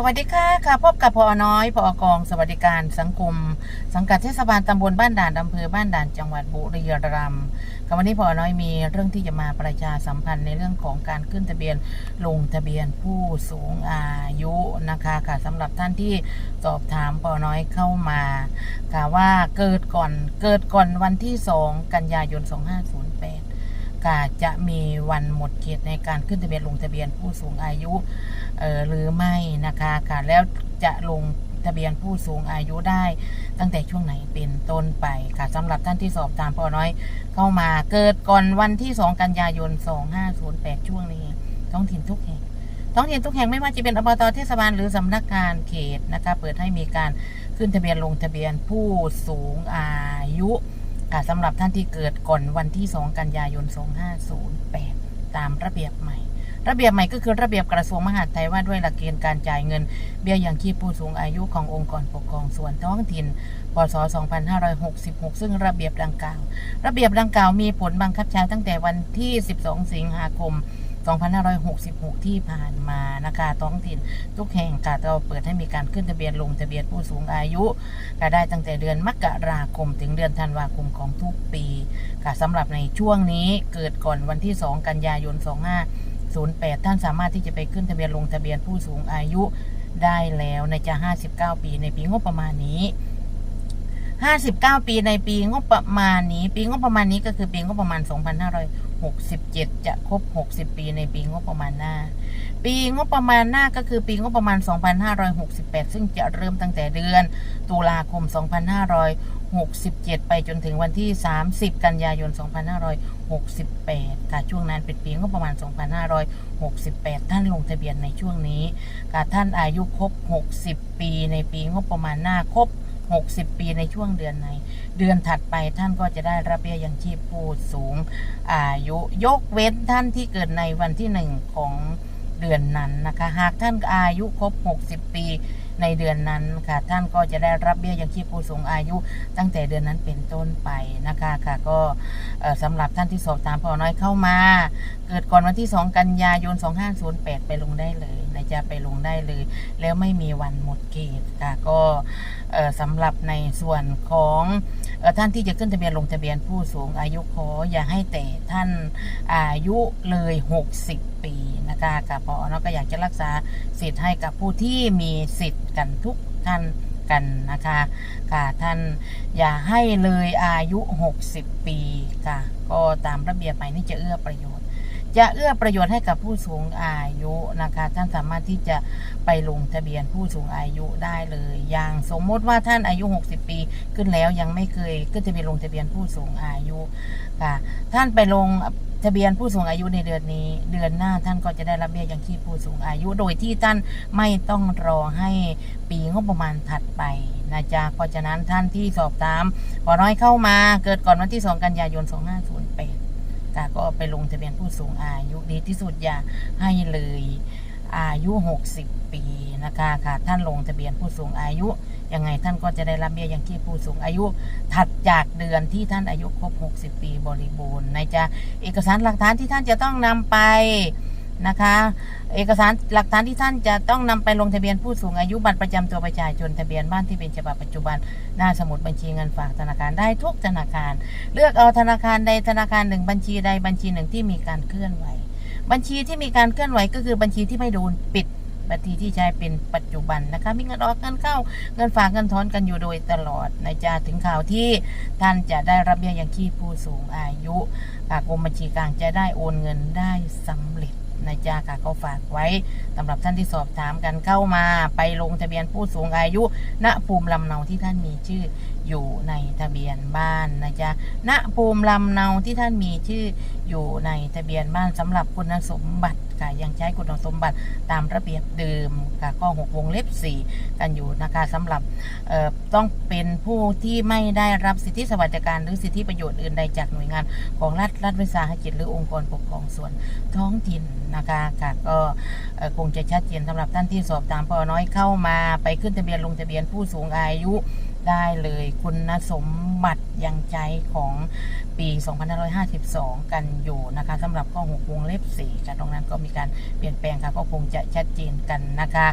สวัสดีค่ะค่ะพบกับพอน้อยพอกองสวัสดิการสังคม สังกัดเทศบาลตำบลบ้านด่านอำเภอบ้านด่านจังหวัดบุรีรัมย์ค่ะวันนี้พอน้อยมีเรื่องที่จะมาประชาสัมพันธ์ในเรื่องของการขึ้นทะเบียนลงทะเบียนผู้สูงอายุนะคะค่ะสำหรับท่านที่สอบถามพอน้อยเข้ามาค่ะว่าเกิดก่อนเกิดก่อนวันที่ 2 กันยายน 2508 ก็จะมีวันหมดเขตในการขึ้นทะเบียนลงทะเบียนผู้สูงอายุหรือไม่นะคะค่ะแล้วจะลงทะเบียนผู้สูงอายุได้ตั้งแต่ช่วงไหนเป็นต้นไปค่ะสำหรับท่านที่สอบตามพอน้อยเข้ามาเกิดก่อนวันที่ 2 กันยายน 2508 ช่วงนี้ ท้องถิ่นทุกแห่งท้องถิ่นทุกแห่งไม่ว่าจะเป็นอบตเทศบาลหรือสำนักงานเขตนะคะเปิดให้มีการขึ้นทะเบียนลงทะเบียนผู้สูงอายุ สำหรับท่านที่เกิดก่อนวันที่ 2 กันยายน 2508 ตามระเบียบใหม่ ระเบียบใหม่ก็คือระเบียบกระทรวงมหาดไทยว่าด้วยหลักเกณฑ์การจ่ายเงิน เบี้ยยังชีพผู้สูงอายุขององค์กรปกครองส่วนท้องถิ่น พศ 2566 ซึ่งระเบียบดังกล่าว ระเบียบดังกล่าวมีผลบังคับใช้ตั้งแต่วันที่ 12 สิงหาคม 2566 2566 ที่ผ่านมานะคะท้องถิ่นทุกแห่งค่ะเราเปิดให้มีการขึ้นทะเบียนลงทะเบียนผู้สูงอายุก็ได้ตั้งแต่เดือนมกราคม ถึงเดือนธันวาคมของทุกปีค่ะสำหรับในช่วงนี้เกิดก่อนวันที่ 2 กันยายน 2508 ท่านสามารถที่จะไปขึ้นทะเบียนลงทะเบียนผู้สูงอายุได้แล้วในจะ 59 ปีในปีงบประมาณนี้ 59 ปีในปีงบประมาณนี้ ปีงบประมาณนี้ก็คือปีงบประมาณ 2567 จะครบ 60 ปีในปีงบประมาณหน้า ปีงบประมาณหน้าก็คือปีงบประมาณ 2568 ซึ่งจะเริ่มตั้งแต่เดือน ตุลาคม 2567 ไปจนถึงวันที่ 30 กันยายน 2568 ค่ะช่วงนั้นเป็นปีงบประมาณ 2568 ท่านลงทะเบียนในช่วงนี้ค่ะท่านอายุครบ 60 ปีในปีงบประมาณหน้าครบ 60 ปีในช่วงเดือนไหน เดือนถัดไปท่านก็จะได้รับเบี้ยยังชีพผู้สูงอายุ ยกเว้นท่านที่เกิดในวันที่หนึ่งของเดือนนั้นนะคะ หากท่านอายุครบ 60 ปีในเดือนนั้นค่ะ ท่านก็จะได้รับเบี้ยยังชีพผู้สูงอายุ ตั้งแต่เดือนนั้นเป็นต้นไปนะคะค่ะก็เอ่อสำหรับท่านที่สอบถามพอน้อยเข้ามา เกิดก่อนวันที่ 2 กันยายน 2508 ไปลงได้เลย จะไปลงได้เลย แล้วไม่มีวันหมดเขตค่ะก็สำหรับในส่วนของออท่านที่จะขึ้นทะเบียนลงทะเบียนผู้สูงอายุขออย่าให้แต่ท่านอายุเลย 60 ปีนะคะค่ะพอเนาะก็อยากจะรักษาสิทธิ์ให้กับผู้ที่มีสิทธิ์กันทุกท่านกันนะคะค่ะท่านอย่าให้เลยอายุ 60 ปีค่ะ ก็ตามระเบียบใหม่นี่จะเอื้อประโยชน์ จะเอื้อประโยชน์ให้กับผู้สูงอายุนะคะ ท่านสามารถที่จะไปลงทะเบียนผู้สูงอายุได้เลย อย่างสมมติว่าท่านอายุ 60 ปีขึ้นแล้วยังไม่เคยขึ้นทะเบียนลงทะเบียนผู้สูงอายุค่ะ ท่านไปลงทะเบียนผู้สูงอายุในเดือนนี้ เดือนหน้าท่านก็จะได้รับเบี้ยยังชีพผู้สูงอายุ โดยที่ท่านไม่ต้องรอให้ปีงบประมาณถัดไปนะจ๊ะเพราะฉะนั้นท่านที่สอบถามขอน้อยเข้ามาเกิดก่อนวันที่ 2 กันยายน 2508 คะก็ไปลงทะเบียนผู้สูงอายุดีที่สุดอย่าให้เลยอายุ 60 ปีนะคะค่ะท่านลงทะเบียนผู้สูงอายุยังไงท่านก็จะได้รับเบี้ยยังชีพผู้สูงอายุ ถัดจากเดือนที่ท่านอายุครบ 60 ปีบริบูรณ์ในจะเอกสารหลักฐานที่ท่านจะต้องนำไป นะคะ เอกสารหลักฐานที่ท่านจะต้องนำไปลงทะเบียนผู้สูงอายุบัตรประจำตัวประชาชนทะเบียนบ้านที่เป็นฉบับปัจจุบันหน้าสมุดบัญชีเงินฝากธนาคารได้ทุกธนาคาร เลือกเอาธนาคารใดธนาคารหนึ่งบัญชีใดบัญชีหนึ่งที่มีการเคลื่อนไหว บัญชีที่มีการเคลื่อนไหวก็คือบัญชีที่ไม่โดนปิดบัญชีที่ใช้เป็นปัจจุบันนะคะมีเงินออกเงินเข้าเงินฝากเงินถอนกันอยู่โดยตลอดนะจ๊ะถึงข่าวที่ท่านจะได้รับเบี้ยยังชีพผู้สูงอายุค่ะกรมบัญชีกลางจะได้โอนเงินได้สำเร็จ นะจ๊ะค่ะก็ฝากไว้สำหรับท่านที่สอบถามกันเข้ามาไปลงทะเบียนผู้สูงอายุ ณภูมิลำเนาที่ท่านมีชื่ออยู่ในทะเบียนบ้านนะจ๊ะณภูมิลำเนาที่ท่านมีชื่ออยู่ในทะเบียนบ้านสำหรับคุณสมบัติ ค่ะยังใช้คุณสมบัติตามระเบียบเดิมค่ะข้อ6วงเล็บ 4 กันอยู่นะคะสำหรับต้องเป็นผู้ที่ไม่ได้รับสิทธิสวัสดิการหรือสิทธิประโยชน์อื่นใดจากหน่วยงานของรัฐรัฐวิสาหกิจหรือองค์กรปกครองส่วนท้องถิ่นนะคะค่ะก็คงจะชัดเจนสำหรับท่านที่สอบตามพอน้อยเข้ามาไปขึ้นทะเบียนลงทะเบียนผู้สูงอายุ ได้เลยคุณสมบัติยังใจของปี 2552 กันอยู่นะคะสำหรับข้อ6วงเล็บ4ค่ะตรงนั้นก็มีการเปลี่ยนแปลงค่ะก็คงจะชัดเจนกันนะคะ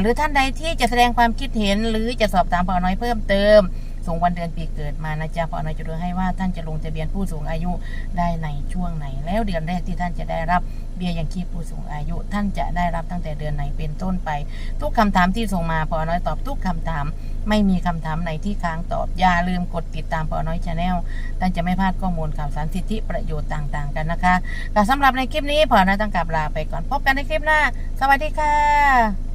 หรือท่านใดที่จะแสดงความคิดเห็นหรือจะสอบถามพอน้อยเพิ่มเติม ส่งวันเดือนปีเกิดมานะจ๊ะพอน้อยจะดูให้ว่าท่านจะลงทะเบียนผู้สูงอายุได้ในช่วงไหน แล้วเดือนแรกที่ท่านจะได้รับเบี้ยยังชีพผู้สูงอายุ ท่านจะได้รับตั้งแต่เดือนไหนเป็นต้นไป ทุกคำถามที่ส่งมาพอน้อยตอบทุกคำถาม ไม่มีคำถามไหนที่ค้างตอบอย่าลืมกดติดตามพอน้อยชาแนลท่านจะไม่พลาดข้อมูลข่าวสารสิทธิประโยชน์ต่างๆกันนะคะแต่สำหรับในคลิปนี้พอน้อยต้องกลับลาไปก่อนพบกันในคลิปหน้า สวัสดีค่ะ